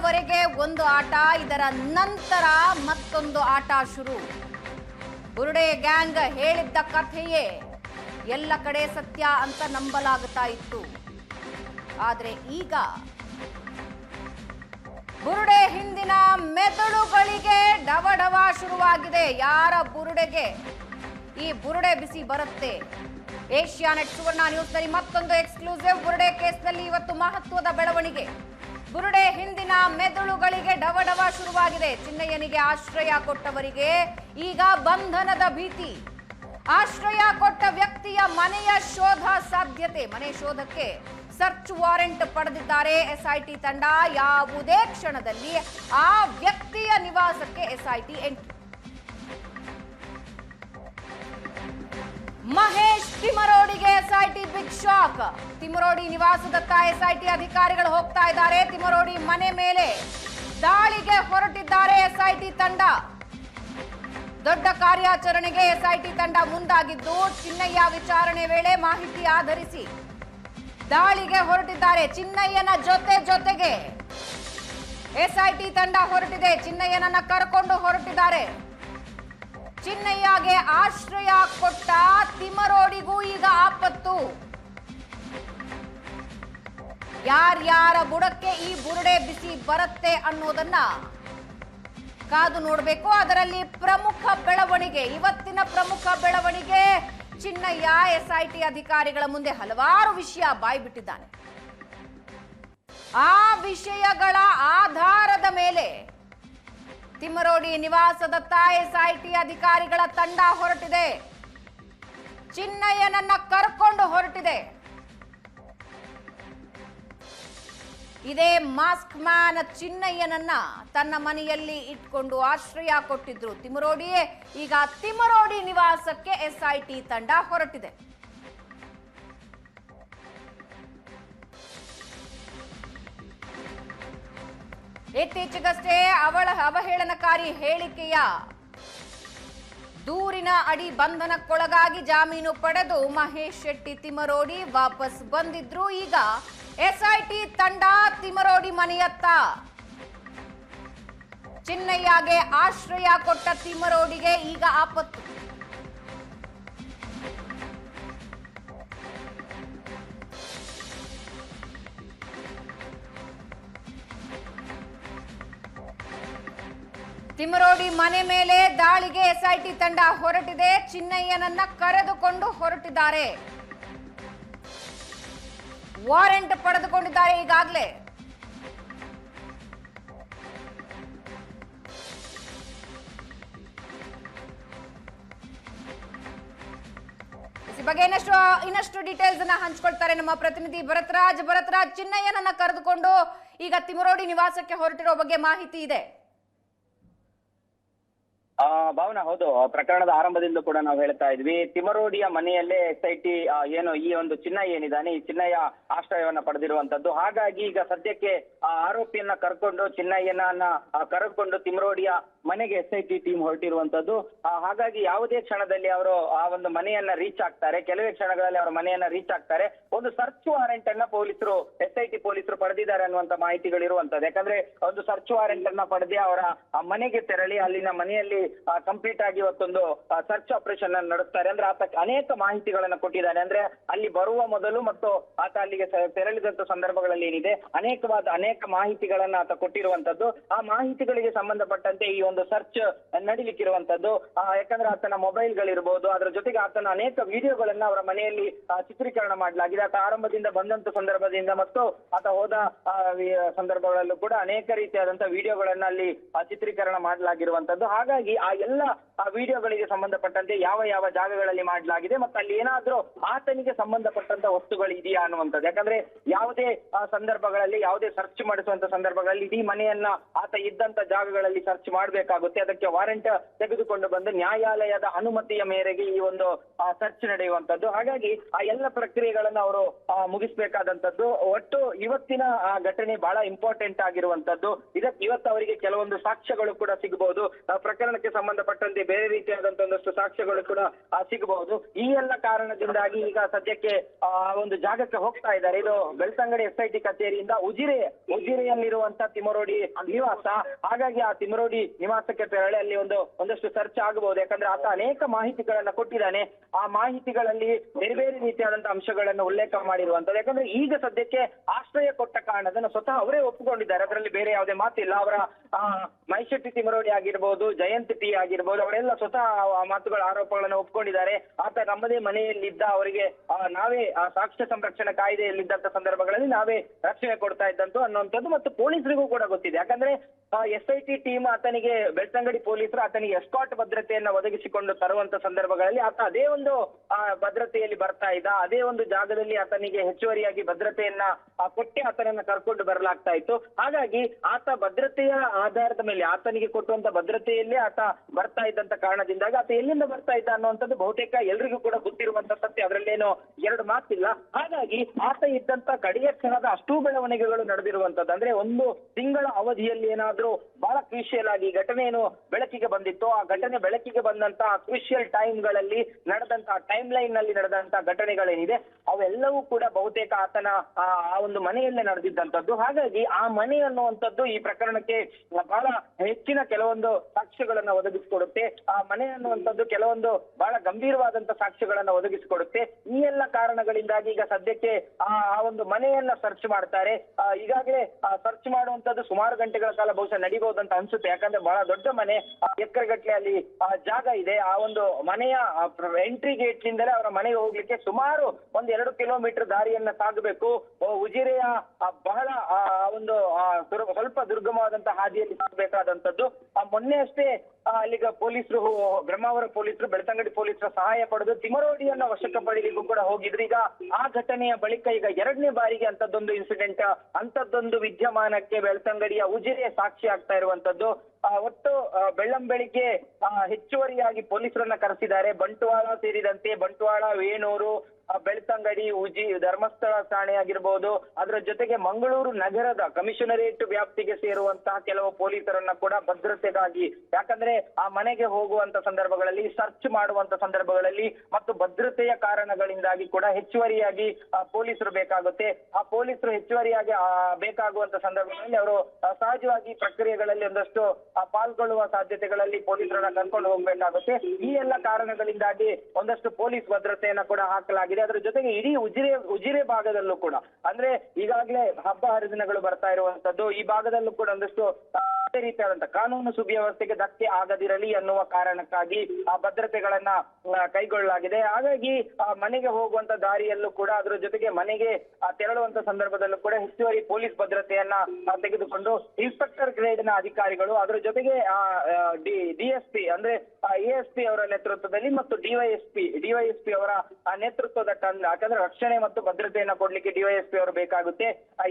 ಇಲ್ಲಿಯವರೆಗೆ ಒಂದು ಆಟ, ಇದರ ನಂತರ ಮತ್ತೊಂದು ಆಟ ಶುರು. ಬುರುಡೆ ಗ್ಯಾಂಗ್ ಹೇಳಿದ್ದ ಕಥೆಯೇ ಎಲ್ಲ ಕಡೆ ಸತ್ಯ ಅಂತ ನಂಬಲಾಗುತ್ತಾ ಇತ್ತು. ಆದ್ರೆ ಈಗ ಬುರುಡೆ ಹಿಂದಿನ ಮೆದುಳುಗಳಿಗೆ ಡವ ಡವ ಶುರುವಾಗಿದೆ. ಯಾರ ಬುರುಡೆಗೆ ಈ ಬುರುಡೆ ಬಿಸಿ ಬರುತ್ತೆ? ಏಷ್ಯಾನೆಟ್ ಸುವರ್ಣ ನ್ಯೂಸ್ನಲ್ಲಿ ಮತ್ತೊಂದು ಎಕ್ಸ್ಕ್ಲೂಸಿವ್ ಬುರುಡೆ ಕೇಸ್ನಲ್ಲಿ ಇವತ್ತು ಮಹತ್ವದ ಬೆಳವಣಿಗೆ. ಬುರುಡೆ ಹಿಂದಿನ ಮೆದುಳುಗಳಿಗೆ ಡವಡವ ಶುರುವಾಗಿದೆ. ಚಿನ್ನಯ್ಯನಿಗೆ ಆಶ್ರಯ ಕೊಟ್ಟವರಿಗೆ ಈಗ ಬಂಧನದ ಭೀತಿ. ಆಶ್ರಯ ಕೊಟ್ಟ ವ್ಯಕ್ತಿಯ ಮನೆಯ ಶೋಧ ಸಾಧ್ಯತೆ. ಮನೆ ಶೋಧಕ್ಕೆ ಸರ್ಚ್ ವಾರೆಂಟ್ ಪಡೆದಿದ್ದಾರೆ. ಎಸ್ಐಟಿ ತಂಡ ಯಾವುದೇ ಕ್ಷಣದಲ್ಲಿ ಆ ವ್ಯಕ್ತಿಯ ನಿವಾಸಕ್ಕೆ ಎಸ್ಐಟಿ ಎಂಟ್ರಿ. ಮಹೇಶ್ ತಿಮರೋಡಿಗೆ ಎಸ್ಐಟಿ ಬಿಗ್ ಶಾಕ್. ತಿಮರೋಡಿ ನಿವಾಸದತ್ತ ಎಸ್ಐಟಿ ಅಧಿಕಾರಿಗಳು ಹೋಗ್ತಾ ಇದ್ದಾರೆ. ತಿಮರೋಡಿ ಮನೆ ಮೇಲೆ ದಾಳಿಗೆ ಹೊರಟಿದ್ದಾರೆ ಎಸ್ಐಟಿ ತಂಡ. ದೊಡ್ಡ ಕಾರ್ಯಾಚರಣೆಗೆ ಎಸ್ಐಟಿ ತಂಡ ಮುಂದಾಗಿದ್ದು, ಚಿನ್ನಯ್ಯ ವಿಚಾರಣೆ ವೇಳೆ ಮಾಹಿತಿ ಆಧರಿಸಿ ದಾಳಿಗೆ ಹೊರಟಿದ್ದಾರೆ. ಚಿನ್ನಯ್ಯನ ಜೊತೆ ಜೊತೆಗೆ ಎಸ್ಐಟಿ ತಂಡ ಹೊರಟಿದೆ. ಚಿನ್ನಯ್ಯನನ್ನ ಕರ್ಕೊಂಡು ಹೊರಟಿದ್ದಾರೆ. ಚಿನ್ನಯ್ಯಗೆ ಆಶ್ರಯ ಕೊಟ್ಟ ತಿಮರೋಡಿಗೂ ಈಗ ಆಪತ್ತು. ಯಾರ್ಯಾರ ಬುಡಕ್ಕೆ ಈ ಬುರುಡೆ ಬಿಸಿ ಬರುತ್ತೆ ಅನ್ನೋದನ್ನ ಕಾದು ನೋಡಬೇಕು. ಅದರಲ್ಲಿ ಪ್ರಮುಖ ಬೆಳವಣಿಗೆ, ಇವತ್ತಿನ ಪ್ರಮುಖ ಬೆಳವಣಿಗೆ ಚಿನ್ನಯ್ಯ, ಎಸ್ಐಟಿ ಅಧಿಕಾರಿಗಳ ಮುಂದೆ ಹಲವಾರು ವಿಷಯ ಬಾಯ್ಬಿಟ್ಟಿದ್ದಾನೆ. ಆ ವಿಷಯಗಳ ಆಧಾರದ ಮೇಲೆ ತಿಮ್ಮರೋಡಿ ನಿವಾಸದತ್ತ ಎಸ್ಐಟಿ ಅಧಿಕಾರಿಗಳ ತಂಡ ಹೊರಟಿದೆ. ಚಿನ್ನಯ್ಯನನ್ನ ಕರ್ಕೊಂಡು ಹೊರಟಿದೆ. ಇದೇ ಮಾಸ್ಕ್ ಮ್ಯಾನ್ ಚಿನ್ನಯ್ಯನನ್ನ ತನ್ನ ಮನೆಯಲ್ಲಿ ಇಟ್ಕೊಂಡು ಆಶ್ರಯ ಕೊಟ್ಟಿದ್ರು ತಿಮರೋಡಿಯೇ ಈಗ ತಿಮರೋಡಿ ನಿವಾಸಕ್ಕೆ ಎಸ್ಐಟಿ ತಂಡ ಹೊರಟಿದೆ. ಇತ್ತೀಚೆಗಷ್ಟೇ ಅವಳ ಅವಹೇಳನಕಾರಿ ಹೇಳಿಕೆಯ ದೂರಿನ ಅಡಿ ಬಂಧನಕ್ಕೊಳಗಾಗಿ ಜಾಮೀನು ಪಡೆದು ಮಹೇಶ್ ಶೆಟ್ಟಿ ತಿಮರೋಡಿ ವಾಪಸ್ ಬಂದಿದ್ರು. ಈಗ ಎಸ್ಐಟಿ ತಂಡ ತಿಮರೋಡಿ ಮನೆಯತ್ತ. ಚಿನ್ನಯ್ಯಗೆ ಆಶ್ರಯ ಕೊಟ್ಟ ತಿಮರೋಡಿಗೆ ಈಗ ಆಪತ್ತು. ತಿಮರೋಡಿ ಮನೆ ಮೇಲೆ ದಾಳಿಗೆ ಎಸ್ಐಟಿ ತಂಡ ಹೊರಟಿದೆ. ಚಿನ್ನಯ್ಯನನ್ನ ಕರೆದುಕೊಂಡು ಹೊರಟಿದ್ದಾರೆ. ವಾರೆಂಟ್ ಪಡೆದುಕೊಂಡಿದ್ದಾರೆ ಈಗಾಗಲೇ. ಬಗ್ಗೆ ಇನ್ನಷ್ಟು ಇನ್ನಷ್ಟು ಡೀಟೇಲ್ಸ್ ಅನ್ನ ಹಂಚ್ಕೊಳ್ತಾರೆ ನಮ್ಮ ಪ್ರತಿನಿಧಿ ಭರತ್ರಾಜ್. ಭರತ್ರಾಜ್, ಚಿನ್ನಯ್ಯನನ್ನ ಕರೆದುಕೊಂಡು ಈಗ ತಿಮರೋಡಿ ನಿವಾಸಕ್ಕೆ ಹೊರಟಿರೋ ಬಗ್ಗೆ ಮಾಹಿತಿ ಇದೆ. ಭಾವನಾ, ಹೌದು. ಪ್ರಕರಣದ ಆರಂಭದಿಂದ ಕೂಡ ನಾವು ಹೇಳ್ತಾ ಇದ್ವಿ. ತಿಮರೋಡಿಯ ಮನೆಯಲ್ಲೇ ಎಸ್ ಐ ಟಿ ಏನು ಈ ಒಂದು ಚಿನ್ನ ಏನಿದ್ದಾನೆ, ಈ ಚಿನ್ನಯ್ಯ ಆಶ್ರಯವನ್ನ ಪಡೆದಿರುವಂತದ್ದು ಹಾಗಾಗಿ ಈಗ ಸದ್ಯಕ್ಕೆ, ಆ, ಆರೋಪಿಯನ್ನ ಕರ್ಕೊಂಡು ಚಿನ್ನಯ್ಯನನ್ನ ಕರೆದುಕೊಂಡು ತಿಮರೋಡಿಯ ಮನೆಗೆ ಎಸ್ ಐ ಟಿ ಟೀಮ್ ಹೊರಟಿರುವಂತದ್ದು ಹಾಗಾಗಿ ಯಾವುದೇ ಕ್ಷಣದಲ್ಲಿ ಅವರು ಆ ಒಂದು ಮನೆಯನ್ನ ರೀಚ್ ಆಗ್ತಾರೆ. ಕೆಲವೇ ಕ್ಷಣಗಳಲ್ಲಿ ಅವರ ಮನೆಯನ್ನ ರೀಚ್ ಆಗ್ತಾರೆ. ಒಂದು ಸರ್ಚ್ ವಾರೆಂಟ್ ಅನ್ನ ಪೊಲೀಸರು, ಎಸ್ ಐ ಟಿ ಪೊಲೀಸರು ಪಡೆದಿದ್ದಾರೆ ಅನ್ನುವಂತ ಮಾಹಿತಿಗಳು ಇರುವಂತದ್ದು ಯಾಕಂದ್ರೆ, ಒಂದು ಸರ್ಚ್ ವಾರೆಂಟ್ ಅನ್ನ ಪಡೆದಿ ಅವರ ಮನೆಗೆ ತೆರಳಿ, ಅಲ್ಲಿನ ಮನೆಯಲ್ಲಿ ಕಂಪ್ಲೀಟ್ ಆಗಿ ಇವತ್ತೊಂದು ಸರ್ಚ್ ಆಪರೇಷನ್ ಅನ್ನು ನಡೆಸ್ತಾರೆ. ಅಂದ್ರೆ ಆತ ಅನೇಕ ಮಾಹಿತಿಗಳನ್ನು ಕೊಟ್ಟಿದ್ದಾನೆ. ಅಂದ್ರೆ ಅಲ್ಲಿ ಬರುವ ಮೊದಲು ಮತ್ತು ಆತ ಅಲ್ಲಿಗೆ ತೆರಳಿದಂತ ಸಂದರ್ಭಗಳಲ್ಲಿ ಏನಿದೆ, ಅನೇಕವಾದ, ಅನೇಕ ಮಾಹಿತಿಗಳನ್ನ ಆತ ಕೊಟ್ಟಿರುವಂತದ್ದು. ಆ ಮಾಹಿತಿಗಳಿಗೆ ಸಂಬಂಧಪಟ್ಟಂತೆ ಈ ಒಂದು ಸರ್ಚ್ ನಡಿಲಿಕ್ಕಿರುವಂತದ್ದು. ಯಾಕಂದ್ರೆ ಆತನ ಮೊಬೈಲ್ ಗಳಿರ್ಬೋದು ಅದರ ಜೊತೆಗೆ ಆತನ ಅನೇಕ ವಿಡಿಯೋಗಳನ್ನ ಅವರ ಮನೆಯಲ್ಲಿ ಚಿತ್ರೀಕರಣ ಮಾಡಲಾಗಿದೆ. ಆತ ಆರಂಭದಿಂದ ಬಂದಂತ ಸಂದರ್ಭದಿಂದ ಮತ್ತು ಆತ ಹೋದ ಸಂದರ್ಭಗಳಲ್ಲೂ ಕೂಡ ಅನೇಕ ರೀತಿಯಾದಂತಹ ವಿಡಿಯೋಗಳನ್ನ ಅಲ್ಲಿ ಚಿತ್ರೀಕರಣ ಮಾಡಲಾಗಿರುವಂತದ್ದು. ಹಾಗಾಗಿ ಆ ಎಲ್ಲ ಆ ವಿಡಿಯೋಗಳಿಗೆ ಸಂಬಂಧಪಟ್ಟಂತೆ ಯಾವ ಯಾವ ಜಾಗಗಳಲ್ಲಿ ಮಾಡಲಾಗಿದೆ ಮತ್ತೆ ಅಲ್ಲಿ ಏನಾದ್ರೂ ಆತನಿಗೆ ಸಂಬಂಧಪಟ್ಟಂತ ವಸ್ತುಗಳು ಇದೆಯಾ ಅನ್ನುವಂಥದ್ದು. ಯಾಕಂದ್ರೆ ಯಾವುದೇ ಸಂದರ್ಭಗಳಲ್ಲಿ, ಯಾವುದೇ ಸರ್ಚ್ ಮಾಡಿಸುವಂತ ಸಂದರ್ಭಗಳಲ್ಲಿ ಇಡೀ ಮನೆಯನ್ನ ಆತ ಇದ್ದಂತ ಜಾಗಗಳಲ್ಲಿ ಸರ್ಚ್ ಮಾಡಬೇಕಾಗುತ್ತೆ. ಅದಕ್ಕೆ ವಾರೆಂಟ್ ತೆಗೆದುಕೊಂಡು ಬಂದು ನ್ಯಾಯಾಲಯದ ಅನುಮತಿಯ ಮೇರೆಗೆ ಈ ಒಂದು ಸರ್ಚ್ ನಡೆಯುವಂತದ್ದು ಹಾಗಾಗಿ ಆ ಎಲ್ಲ ಪ್ರಕ್ರಿಯೆಗಳನ್ನು ಅವರು ಮುಗಿಸ್ಬೇಕಾದಂತದ್ದು ಒಟ್ಟು ಇವತ್ತಿನ, ಆ, ಘಟನೆ ಬಹಳ ಇಂಪಾರ್ಟೆಂಟ್ ಆಗಿರುವಂತದ್ದು ಇದಕ್ಕೆ ಇವತ್ತು ಅವರಿಗೆ ಕೆಲವೊಂದು ಸಾಕ್ಷ್ಯಗಳು ಕೂಡ ಸಿಗಬಹುದು ಪ್ರಕರಣಕ್ಕೆ ಸಂಬಂಧಪಟ್ಟಂತೆ ಬೇರೆ ರೀತಿಯಾದಂತಹ ಒಂದಷ್ಟು ಸಾಕ್ಷ್ಯಗಳು ಕೂಡ ಸಿಗಬಹುದು. ಈ ಎಲ್ಲ ಕಾರಣದಿಂದಾಗಿ ಈಗ ಸದ್ಯಕ್ಕೆ, ಆ, ಒಂದು ಜಾಗಕ್ಕೆ ಹೋಗ್ತಾ ಇದ್ದಾರೆ. ಇದು ಬೆಳ್ತಂಗಡಿ ಎಸ್ ಐ ಕಚೇರಿಯಿಂದ ಉಜಿರೆ, ಉಜಿರೆಯಲ್ಲಿರುವಂತ ತಿಮರೋಡಿ ನಿವಾಸ. ಹಾಗಾಗಿ ಆ ತಿಮರೋಡಿ ನಿವಾಸಕ್ಕೆ ತೆರಳಿ ಅಲ್ಲಿ ಒಂದು, ಒಂದಷ್ಟು ಸರ್ಚ್ ಆಗಬಹುದು. ಯಾಕಂದ್ರೆ ಆತ ಅನೇಕ ಮಾಹಿತಿಗಳನ್ನ ಕೊಟ್ಟಿದ್ದಾನೆ. ಆ ಮಾಹಿತಿಗಳಲ್ಲಿ ಬೇರೆ ಬೇರೆ ರೀತಿಯಾದಂತಹ ಅಂಶಗಳನ್ನು ಉಲ್ಲೇಖ ಮಾಡಿರುವಂತದ್ದು. ಯಾಕಂದ್ರೆ ಈಗ ಸದ್ಯಕ್ಕೆ ಆಶ್ರಯ ಕೊಟ್ಟ ಕಾರಣದನ್ನು ಸ್ವತಃ ಅವರೇ ಒಪ್ಪಿಕೊಂಡಿದ್ದಾರೆ. ಅದರಲ್ಲಿ ಬೇರೆ ಯಾವುದೇ ಮಾತಿಲ್ಲ. ಅವರ ಮೈಶೆಟ್ಟಿ ತಿಮರೋಡಿ ಆಗಿರ್ಬೋದು, ಜಯಂತ್ ಟಿ ಆಗಿರ್ಬೋದು ಅವರೆಲ್ಲ ಸ್ವತಃ ಮಾತುಗಳ ಆರೋಪಗಳನ್ನು ಒಪ್ಕೊಂಡಿದ್ದಾರೆ. ಆತ ನಮ್ಮದೇ ಮನೆಯಲ್ಲಿದ್ದ ಅವರಿಗೆ ನಾವೇ ಸಾಕ್ಷ್ಯ ಸಂರಕ್ಷಣಾ ಕಾಯ್ದೆಯಲ್ಲಿದ್ದಂತ ಸಂದರ್ಭಗಳಲ್ಲಿ ನಾವೇ ರಕ್ಷಣೆ ಕೊಡ್ತಾ ಇದ್ದಂತು ಅನ್ನುವಂಥದ್ದು ಮತ್ತು ಪೊಲೀಸರಿಗೂ ಕೂಡ ಗೊತ್ತಿದೆ. ಯಾಕಂದ್ರೆ ಎಸ್ ಐ ಟೀಮ್ ಆತನಿಗೆ, ಬೆಳ್ತಂಗಡಿ ಪೊಲೀಸರು ಆತನಿಗೆ ಎಸ್ಕಾಟ್ ಭದ್ರತೆಯನ್ನ ಒದಗಿಸಿಕೊಂಡು ತರುವಂತ ಸಂದರ್ಭಗಳಲ್ಲಿ ಆತ ಅದೇ ಒಂದು ಭದ್ರತೆಯಲ್ಲಿ ಬರ್ತಾ ಇದ್ದ, ಅದೇ ಒಂದು ಜಾಗದಲ್ಲಿ ಆತನಿಗೆ ಹೆಚ್ಚುವರಿಯಾಗಿ ಭದ್ರತೆಯನ್ನ ಕೊಟ್ಟೆ ಆತನನ್ನ ಕರ್ಕೊಂಡು ಬರಲಾಗ್ತಾ ಇತ್ತು. ಹಾಗಾಗಿ ಆತ ಭದ್ರತೆಯ ಆಧಾರದ ಮೇಲೆ, ಆತನಿಗೆ ಕೊಟ್ಟುವಂತ ಭದ್ರತೆಯಲ್ಲೇ ಆತ ಬರ್ತಾ ಇದ್ದಂತ ಕಾರಣದಿಂದಾಗಿ ಆತ ಎಲ್ಲಿಂದ ಬರ್ತಾ ಇದ್ದ ಅನ್ನುವಂಥದ್ದು ಬಹುತೇಕ ಎಲ್ರಿಗೂ ಕೂಡ ಗೊತ್ತಿರುವಂತ ಸತ್ಯ. ಅದರಲ್ಲೇನು ಎರಡು ಮಾತಿಲ್ಲ. ಹಾಗಾಗಿ ಆತ ಇದ್ದಂತ ಕಡೆಯ ಕ್ಷಣದ ಅಷ್ಟೂ ಬೆಳವಣಿಗೆಗಳು ನಡೆದಿರುವಂತದ್ದು ಅಂದ್ರೆ ಒಂದು ತಿಂಗಳ ಅವಧಿಯಲ್ಲಿ ಏನಾದ್ರೂ ಬಹಳ ಕ್ರೂಷಿಯಲ್ ಆಗಿ ಘಟನೆ ಏನು ಬೆಳಕಿಗೆ ಬಂದಿತ್ತು. ಆ ಘಟನೆ ಬೆಳಕಿಗೆ ಬಂದಂತಹ ಟೈಮ್ ಟೈಮ್ಗಳಲ್ಲಿ ನಡೆದಂತಹ ಟೈಮ್ ಲೈನ್ನಲ್ಲಿ ನಡೆದಂತ ಘಟನೆಗಳೇನಿದೆ, ಅವೆಲ್ಲವೂ ಕೂಡ ಬಹುತೇಕ ಆತನ ಆ ಆ ಒಂದು ಮನೆಯಲ್ಲೇ ನಡೆದಿದ್ದಂಥದ್ದು. ಹಾಗಾಗಿ ಆ ಮನೆ ಅನ್ನುವಂಥದ್ದು ಈ ಪ್ರಕರಣಕ್ಕೆ ಬಹಳ ಹೆಚ್ಚಿನ ಕೆಲವೊಂದು ಸಾಕ್ಷ್ಯಗಳನ್ನ ಒದಗಿಸಿಕೊಡುತ್ತೆ. ಆ ಮನೆ ಅನ್ನುವಂಥದ್ದು ಕೆಲವೊಂದು ಬಹಳ ಗಂಭೀರವಾದಂತ ಸಾಕ್ಷ್ಯಗಳನ್ನ ಒದಗಿಸಿಕೊಡುತ್ತೆ. ಈ ಎಲ್ಲ ಕಾರಣಗಳಿಂದಾಗಿ ಈಗ ಸದ್ಯಕ್ಕೆ ಆ ಒಂದು ಮನೆಯನ್ನ ಸರ್ಚ್ ಮಾಡ್ತಾರೆ. ಈಗಾಗಲೇ ಸರ್ಚ್ ಮಾಡುವಂತದ್ದು ಸುಮಾರು ಗಂಟೆಗಳ ಕಾಲ ಬಹುಶಃ ನಡಿಬಹುದಂತ ಅನ್ಸುತ್ತೆ. ಯಾಕಂದ್ರೆ ಬಹಳ ದೊಡ್ಡ ಮನೆ ಎಕರೆಗಟ್ಟಲೆ ಅಲ್ಲಿ ಆ, ಜಾಗ ಇದೆ. ಆ ಒಂದು ಮನೆಯ ಎಂಟ್ರಿ ಗೇಟ್ ನಿಂದಲೇ ಅವರ ಮನೆಗೆ ಹೋಗ್ಲಿಕ್ಕೆ ಸುಮಾರು ಒಂದ್ ಎರಡು ಕಿಲೋಮೀಟರ್ ದಾರಿಯನ್ನ ಸಾಗಬೇಕು. ಉಜಿರೆಯ ಬಹಳ ಆ, ಒಂದು ಸ್ವಲ್ಪ ದುರ್ಗಮವಾದಂತಹ ಹಾದಿಯಲ್ಲಿ ಸಾಗಬೇಕಾದಂತದ್ದು ಆ, ಮೊನ್ನೆ ಅಷ್ಟೇ ಅಲ್ಲಿಗ ಪೊಲೀಸರು, ಬ್ರಹ್ಮಾವರ ಪೊಲೀಸರು, ಬೆಳ್ತಂಗಡಿ ಪೊಲೀಸರ ಸಹಾಯ ಪಡೆದು ತಿಮರೋಡಿಯನ್ನ ವಶಕ್ಕೆ ಪಡೆಯಲಿಕ್ಕೂ ಕೂಡ ಹೋಗಿದ್ರು. ಈಗ ಆ ಘಟನೆಯ ಬಳಿಕ ಈಗ ಎರಡನೇ ಬಾರಿಗೆ ಅಂತದ್ದೊಂದು ಇನ್ಸಿಡೆಂಟ್ ಅಂತದ್ದೊಂದು ವಿದ್ಯಮಾನಕ್ಕೆ ಬೆಳ್ತಂಗಡಿಯ ಉಜಿರೆ ಸಾಕ್ಷಿ ಆಗ್ತಾ ಇರುವಂತದ್ದು. ಒಟ್ಟು ಬೆಳ್ಳಂಬೆಳಿಗ್ಗೆ ಹೆಚ್ಚುವರಿಯಾಗಿ ಪೊಲೀಸರನ್ನ ಕರೆಸಿದ್ದಾರೆ. ಬಂಟ್ವಾಳ ಸೇರಿದಂತೆ ಬಂಟ್ವಾಳ, ವೇಣೂರು ಬೆಳ್ತಂಗಡಿ, ಉಜಿ, ಧರ್ಮಸ್ಥಳ ಠಾಣೆ ಆಗಿರ್ಬೋದು. ಅದರ ಜೊತೆಗೆ ಮಂಗಳೂರು ನಗರದ ಕಮಿಷನರೇಟ್ ವ್ಯಾಪ್ತಿಗೆ ಸೇರುವಂತಹ ಕೆಲವು ಪೊಲೀಸರನ್ನ ಕೂಡ ಭದ್ರತೆಗಾಗಿ, ಯಾಕಂದ್ರೆ ಆ ಮನೆಗೆ ಹೋಗುವಂತ ಸಂದರ್ಭಗಳಲ್ಲಿ ಸರ್ಚ್ ಮಾಡುವಂತ ಸಂದರ್ಭಗಳಲ್ಲಿ ಮತ್ತು ಭದ್ರತೆಯ ಕಾರಣಗಳಿಂದಾಗಿ ಕೂಡ ಹೆಚ್ಚುವರಿಯಾಗಿ ಪೊಲೀಸರು ಬೇಕಾಗುತ್ತೆ. ಆ ಪೊಲೀಸರು ಹೆಚ್ಚುವರಿಯಾಗಿ ಬೇಕಾಗುವಂತ ಸಂದರ್ಭಗಳಲ್ಲಿ ಅವರು ಸಹಜವಾಗಿ ಪ್ರಕ್ರಿಯೆಗಳಲ್ಲಿ ಒಂದಷ್ಟು ಪಾಲ್ಗೊಳ್ಳುವ ಸಾಧ್ಯತೆಗಳಲ್ಲಿ ಪೊಲೀಸರನ್ನ ಕರ್ಕೊಂಡು ಹೋಗ್ಬೇಕಾಗುತ್ತೆ. ಈ ಎಲ್ಲ ಕಾರಣಗಳಿಂದಾಗಿ ಒಂದಷ್ಟು ಪೊಲೀಸ್ ಭದ್ರತೆಯನ್ನ ಕೂಡ ಹಾಕಲಾಗಿದೆ. ಅದರ ಜೊತೆಗೆ ಇಡೀ ಉಜಿರೆ ಉಜಿರೆ ಭಾಗದಲ್ಲೂ ಕೂಡ. ಅಂದ್ರೆ ಈಗಾಗಲೇ ಹಬ್ಬ ಹರಿದಿನಗಳು ಬರ್ತಾ ಇರುವಂತದ್ದು, ಈ ಭಾಗದಲ್ಲೂ ಕೂಡ ಒಂದಷ್ಟು ಅದೇ ರೀತಿಯಾದಂತ ಕಾನೂನು ಸುವ್ಯವಸ್ಥೆಗೆ ಧಕ್ಕೆ ಆಗದಿರಲಿ ಅನ್ನುವ ಕಾರಣಕ್ಕಾಗಿ ಆ ಭದ್ರತೆಗಳನ್ನ ಕೈಗೊಳ್ಳಲಾಗಿದೆ. ಹಾಗಾಗಿ, ಆ, ಮನೆಗೆ ಹೋಗುವಂತ ದಾರಿಯಲ್ಲೂ ಕೂಡ ಅದರ ಜೊತೆಗೆ ಮನೆಗೆ ತೆರಳುವಂತ ಸಂದರ್ಭದಲ್ಲೂ ಕೂಡ ಹೆಚ್ಚುವರಿ ಪೊಲೀಸ್ ಭದ್ರತೆಯನ್ನ ತೆಗೆದುಕೊಂಡು ಇನ್ಸ್ಪೆಕ್ಟರ್ ಗ್ರೇಡ್ನ ಅಧಿಕಾರಿಗಳು ಅದರ ಜೊತೆಗೆ, ಆ ಡಿಎಸ್ಪಿ ಅಂದ್ರೆ ಎಎಸ್ಪಿ ಅವರ ನೇತೃತ್ವದಲ್ಲಿ ಮತ್ತು ಡಿವೈಎಸ್ಪಿ ಡಿವೈಎಸ್ಪಿ ಅವರ ನೇತೃತ್ವದ ತಂಡ ಯಾಕಂದ್ರೆ ರಕ್ಷಣೆ ಮತ್ತು ಭದ್ರತೆಯನ್ನ ಕೊಡ್ಲಿಕ್ಕೆ ಡಿವೈಎಸ್ಪಿ ಅವರು ಬೇಕಾಗುತ್ತೆ.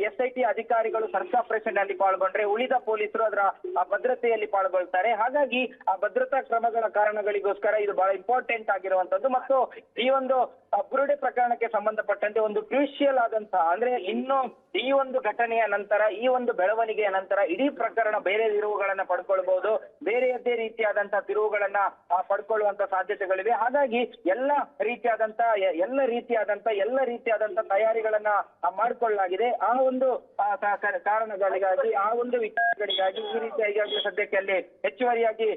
ಎಸ್ ಐ ಟಿ ಅಧಿಕಾರಿಗಳು ಸರ್ಚ್ ಆಪರೇಷನ್ನಲ್ಲಿ ಪಾಲ್ಗೊಂಡ್ರೆ ಉಳಿದ ಪೊಲೀಸರು ಅದರ ಭದ್ರತೆಯಲ್ಲಿ ಪಾಲ್ಗೊಳ್ತಾರೆ. ಹಾಗಾಗಿ ಆ ಭದ್ರತಾ ಕ್ರಮಗಳ ಕಾರಣಗಳಿಗೋಸ್ಕರ ಇದು ಬಹಳ ಇಂಪಾರ್ಟೆಂಟ್ ಆಗಿರುವಂತದ್ದು ಮತ್ತು ಈ ಒಂದು ಆ, ಬುರುಡೆ ಪ್ರಕರಣಕ್ಕೆ ಸಂಬಂಧಪಟ್ಟಂತೆ ಒಂದು ಕ್ರೂಷಿಯಲ್ ಆದಂತಹ ಅಂದ್ರೆ ಇನ್ನು ಈ ಒಂದು ಘಟನೆಯ ನಂತರ ಈ ಒಂದು ಬೆಳವಣಿಗೆಯ ನಂತರ ಇಡೀ ಪ್ರಕರಣ ಬೇರೆ ತಿರುವುಗಳನ್ನ ಪಡ್ಕೊಳ್ಬಹುದು ಬೇರೆಯದ್ದೇ ರೀತಿಯಾದಂತಹ ತಿರುವುಗಳನ್ನ ಪಡ್ಕೊಳ್ಳುವಂತ ಸಾಧ್ಯತೆಗಳಿವೆ. ಹಾಗಾಗಿ ಎಲ್ಲ ರೀತಿಯಾದಂತ ಎಲ್ಲ ರೀತಿಯಾದಂತ ಎಲ್ಲ ರೀತಿಯಾದಂತ ತಯಾರಿಗಳನ್ನ ಮಾಡಿಕೊಳ್ಳಲಾಗಿದೆ. ಆ ಒಂದು ಕಾರಣಗಳಿಗಾಗಿ ಆ ಒಂದು ವಿಚಾರಗಳಿಗಾಗಿ ಈ ರೀತಿಯಾಗಿ ಸದ್ಯಕ್ಕೆ ಅಲ್ಲಿ ಹೆಚ್ಚುವರಿಯಾಗಿ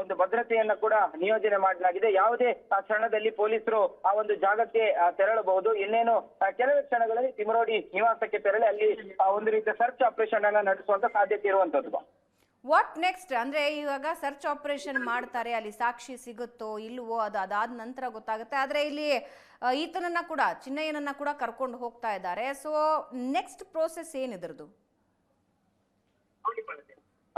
ಒಂದು ಭದ್ರತೆಯನ್ನ ಕೂಡ ನಿಯೋಜನೆ ಮಾಡಲಾಗಿದೆ. ಯಾವುದೇ ಕ್ಷಣದಲ್ಲಿ ಪೊಲೀಸರು ಆ ಒಂದು ಜಾಗಕ್ಕೆ ತೆರಳಬಹುದು. ಇನ್ನೇನು ಕೆಲವೇ ಕ್ಷಣಗಳಲ್ಲಿ ತಿಮರೋಡಿ ನಿವಾಸಕ್ಕೆ ತೆರಳಿ ಅಲ್ಲಿ ಒಂದು ರೀತಿಯ ಸರ್ಚ್ ಆಪರೇಷನ್ ಅನ್ನ ನಡೆಸುವಂತ ಸಾಧ್ಯತೆ ಇರುವಂತದ್ದು. ವಾಟ್ ನೆಕ್ಸ್ಟ್ ಅಂದ್ರೆ ಇವಾಗ ಸರ್ಚ್ ಆಪರೇಷನ್ ಮಾಡ್ತಾರೆ, ಅಲ್ಲಿ ಸಾಕ್ಷಿ ಸಿಗುತ್ತೋ ಇಲ್ವೋ ಅದು ಅದಾದ ನಂತರ ಗೊತ್ತಾಗುತ್ತೆ. ಆದ್ರೆ ಇಲ್ಲಿ ಈತನನ್ನ ಕೂಡ, ಚಿನ್ನಯ್ಯನನ್ನ ಕೂಡ ಕರ್ಕೊಂಡು ಹೋಗ್ತಾ ಇದ್ದಾರೆ. ಸೊ ನೆಕ್ಸ್ಟ್ ಪ್ರೋಸೆಸ್ ಏನಿದ್ರದ್ದು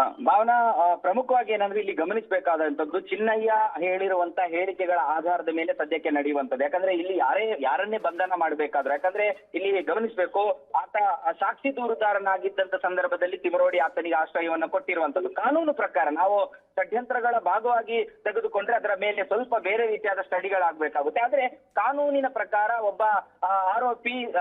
ಭಾವನಾ ಪ್ರಮುಖವಾಗಿ ಏನಂದ್ರೆ ಇಲ್ಲಿ ಗಮನಿಸಬೇಕಾದಂತದ್ದು ಚಿನ್ನಯ್ಯ ಹೇಳಿರುವಂತ ಹೇಳಿಕೆಗಳ ಆಧಾರದ ಮೇಲೆ ಸದ್ಯಕ್ಕೆ ನಡೆಯುವಂತದ್ದು ಯಾಕಂದ್ರೆ ಇಲ್ಲಿ ಯಾರೇ, ಯಾರನ್ನೇ ಬಂಧನ ಮಾಡಬೇಕಾದ್ರೆ, ಯಾಕಂದ್ರೆ ಇಲ್ಲಿ ಗಮನಿಸಬೇಕು, ಆತ ಸಾಕ್ಷಿ ದೂರುದಾರನಾಗಿದ್ದಂತ ಸಂದರ್ಭದಲ್ಲಿ ತಿಮರೋಡಿ ಆತನಿಗೆ ಆಶ್ರಯವನ್ನ ಕೊಟ್ಟಿರುವಂತದ್ದು ಕಾನೂನು ಪ್ರಕಾರ ನಾವು ಷಡ್ಯಂತ್ರಗಳ ಭಾಗವಾಗಿ ತೆಗೆದುಕೊಂಡ್ರೆ ಅದರ ಮೇಲೆ ಸ್ವಲ್ಪ ಬೇರೆ ರೀತಿಯಾದ ಸ್ಟಡಿಗಳಾಗಬೇಕಾಗುತ್ತೆ. ಆದ್ರೆ ಕಾನೂನಿನ ಪ್ರಕಾರ ಒಬ್ಬ ಆರೋಪಿ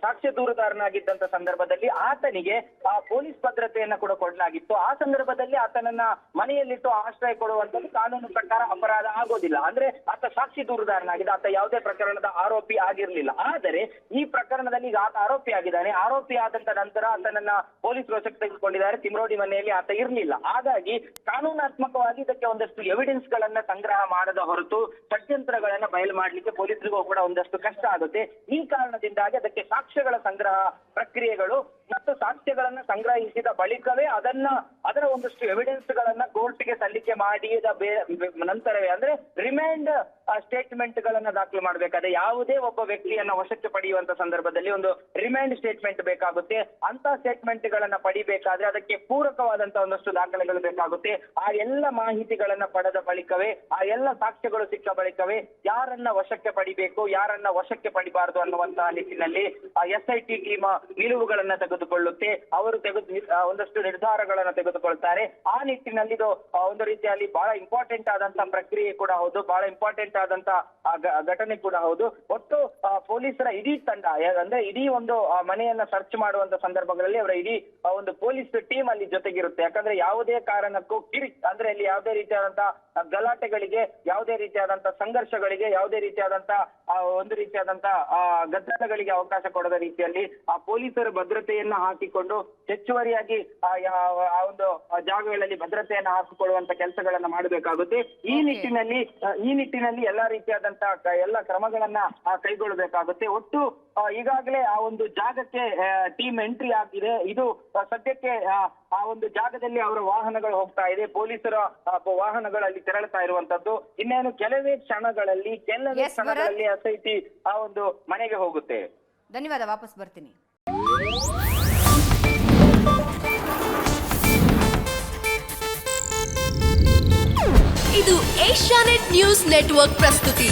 ಸಾಕ್ಷ್ಯ ದೂರುದಾರನಾಗಿದ್ದಂತ ಸಂದರ್ಭದಲ್ಲಿ ಆತನಿಗೆ, ಆ, ಪೊಲೀಸ್ ಭದ್ರತೆಯನ್ನ ಕೂಡ ಕೊಡಲಾಗಿತ್ತು. ಆ ಸಂದರ್ಭದಲ್ಲಿ ಆತನನ್ನ ಮನೆಯಲ್ಲಿಟ್ಟು ಆಶ್ರಯ ಕೊಡುವಂತದ್ದು ಕಾನೂನು ಪ್ರಕಾರ ಅಪರಾಧ ಆಗೋದಿಲ್ಲ. ಅಂದ್ರೆ ಆತ ಸಾಕ್ಷಿ ದೂರುದಾರನಾಗಿದೆ. ಆತ ಯಾವುದೇ ಪ್ರಕರಣದ ಆರೋಪಿ ಆಗಿರ್ಲಿಲ್ಲ. ಆದರೆ ಈ ಪ್ರಕರಣದಲ್ಲಿ ಈಗ ಆತ ಆರೋಪಿ ಆಗಿದ್ದಾನೆ. ಆರೋಪಿ ಆದಂತ ನಂತರ ಆತನನ್ನ ಪೊಲೀಸ್ ವಶಕ್ಕೆ ತೆಗೆದುಕೊಂಡಿದ್ದಾರೆ. ತಿಮ್ರೋಡಿ ಮನೆಯಲ್ಲಿ ಆತ ಇರಲಿಲ್ಲ. ಹಾಗಾಗಿ ಕಾನೂನಾತ್ಮಕವಾಗಿ ಇದಕ್ಕೆ ಒಂದಷ್ಟು ಎವಿಡೆನ್ಸ್ ಗಳನ್ನ ಸಂಗ್ರಹ ಮಾಡದ ಹೊರತು ಷಡ್ಯಂತ್ರಗಳನ್ನ ಬಯಲು ಮಾಡ್ಲಿಕ್ಕೆ ಪೊಲೀಸರಿಗೂ ಕೂಡ ಒಂದಷ್ಟು ಕಷ್ಟ ಆಗುತ್ತೆ. ಈ ಕಾರಣದಿಂದಾಗಿ ಅದಕ್ಕೆ ಸಾಕ್ಷ್ಯಗಳ ಸಂಗ್ರಹ ಪ್ರಕ್ರಿಯೆಗಳು ಮತ್ತು ಸಾಕ್ಷ್ಯಗಳನ್ನ ಸಂಗ್ರಹಿಸಿದ ಬಳಿಕವೇ ಅದನ್ನ ಅದರ ಒಂದಷ್ಟು ಎವಿಡೆನ್ಸ್ ಗಳನ್ನ ಕೋರ್ಟ್ಗೆ ಸಲ್ಲಿಕೆ ಮಾಡಿದ ನಂತರವೇ ಅಂದ್ರೆ ರಿಮೈಂಡ್ ಸ್ಟೇಟ್ಮೆಂಟ್ ಗಳನ್ನ ದಾಖಲು ಮಾಡಬೇಕಾದ್ರೆ ಯಾವುದೇ ಒಬ್ಬ ವ್ಯಕ್ತಿಯನ್ನ ವಶಕ್ಕೆ ಪಡೆಯುವಂತ ಸಂದರ್ಭದಲ್ಲಿ ಒಂದು ರಿಮೈಂಡ್ ಸ್ಟೇಟ್ಮೆಂಟ್ ಬೇಕಾಗುತ್ತೆ. ಅಂತ ಸ್ಟೇಟ್ಮೆಂಟ್ ಗಳನ್ನ ಪಡಿಬೇಕಾದ್ರೆ ಅದಕ್ಕೆ ಪೂರಕವಾದಂತ ಒಂದಷ್ಟು ದಾಖಲೆಗಳು ಬೇಕಾಗುತ್ತೆ. ಆ ಎಲ್ಲ ಮಾಹಿತಿಗಳನ್ನ ಪಡೆದ ಬಳಿಕವೇ, ಆ ಎಲ್ಲ ಸಾಕ್ಷ್ಯಗಳು ಸಿಕ್ಕ ಬಳಿಕವೇ ಯಾರನ್ನ ವಶಕ್ಕೆ ಪಡಿಬೇಕು, ಯಾರನ್ನ ವಶಕ್ಕೆ ಪಡಿಬಾರದು ಅನ್ನುವಂತಹ ನಿಟ್ಟಿನಲ್ಲಿ ಎಸ್ ಐ ಟಿ ಟೀಮ್ ನಿಲುವುಗಳನ್ನ ತೆಗೆದುಕೊಳ್ಳುತ್ತೆ. ಅವರು ತೆಗೆದು ಒಂದಷ್ಟು ನಿರ್ಧಾರಗಳನ್ನ ತೆಗೆದುಕೊಳ್ತಾರೆ. ಆ ನಿಟ್ಟಿನಲ್ಲಿ ಇದು ಒಂದು ರೀತಿಯಲ್ಲಿ ಬಹಳ ಇಂಪಾರ್ಟೆಂಟ್ ಆದಂತಹ ಪ್ರಕ್ರಿಯೆ ಕೂಡ ಹೌದು. ಬಹಳ ಇಂಪಾರ್ಟೆಂಟ್ ಆದಂತ ಆ, ಘಟನೆ ಕೂಡ ಹೌದು. ಒಟ್ಟು ಪೊಲೀಸರ ಇಡೀ ತಂಡ ಅಂದ್ರೆ ಇಡೀ ಒಂದು ಮನೆಯನ್ನ ಸರ್ಚ್ ಮಾಡುವಂತ ಸಂದರ್ಭಗಳಲ್ಲಿ ಅವರ ಇಡೀ ಒಂದು ಪೊಲೀಸ್ ಟೀಮ್ ಅಲ್ಲಿ ಜೊತೆಗಿರುತ್ತೆ. ಯಾಕಂದ್ರೆ ಯಾವುದೇ ಕಾರಣಕ್ಕೂ ಕಿರಿ ಅಂದ್ರೆ ಅಲ್ಲಿ ಯಾವುದೇ ರೀತಿಯಾದಂತ ಗಲಾಟೆಗಳಿಗೆ ಯಾವುದೇ ರೀತಿಯಾದಂತ ಸಂಘರ್ಷಗಳಿಗೆ ಯಾವುದೇ ರೀತಿಯಾದಂತ ಆ, ಒಂದು ರೀತಿಯಾದಂತ ಗದ್ದಲಗಳಿಗೆ ಅವಕಾಶ ಕೊಡದ ರೀತಿಯಲ್ಲಿ ಆ ಪೊಲೀಸರು ಭದ್ರತೆಯನ್ನ ಹಾಕಿಕೊಂಡು ಹೆಚ್ಚುವರಿಯಾಗಿ ಆ ಒಂದು ಜಾಗಗಳಲ್ಲಿ ಭದ್ರತೆಯನ್ನ ಹಾಕಿಕೊಳ್ಳುವಂತ ಕೆಲಸಗಳನ್ನ ಮಾಡಬೇಕಾಗುತ್ತೆ. ಈ. ನಿಟ್ಟಿನಲ್ಲಿ ಈ ನಿಟ್ಟಿನಲ್ಲಿ ಎಲ್ಲಾ ರೀತಿಯಾದಂತ ಎಲ್ಲ ಕ್ರಮಗಳನ್ನ ಆ, ಕೈಗೊಳ್ಳಬೇಕಾಗುತ್ತೆ ಒಟ್ಟು ಈಗಾಗಲೇ ಆ ಒಂದು ಜಾಗಕ್ಕೆ ಟೀಮ್ ಎಂಟ್ರಿ ಆಗಿದೆ. ಇದು ಸದ್ಯಕ್ಕೆ ಆ, ಒಂದು ಜಾಗದಲ್ಲಿ ಅವರ ವಾಹನಗಳು ಹೋಗ್ತಾ ಇದೆ. ಪೊಲೀಸರ ವಾಹನಗಳಲ್ಲಿ ತೆರಳುತ್ತಾ ಇರುವಂತದ್ದು. ಇನ್ನೇನು ಕೆಲವೇ ಕ್ಷಣಗಳಲ್ಲಿ ಕೆಲವೇ. ಕ್ಷಣಗಳಲ್ಲಿ ಎಸ್ ಐ ಟಿ ಆ ಒಂದು ಮನೆಗೆ ಹೋಗುತ್ತೆ. ಧನ್ಯವಾದ ವಾಪಸ್ ಬರ್ತೀನಿ. ಇದು ಏಷ್ಯಾನೆಟ್ ನ್ಯೂಸ್ ನೆಟ್ವರ್ಕ್ ಪ್ರಸ್ತುತಿ.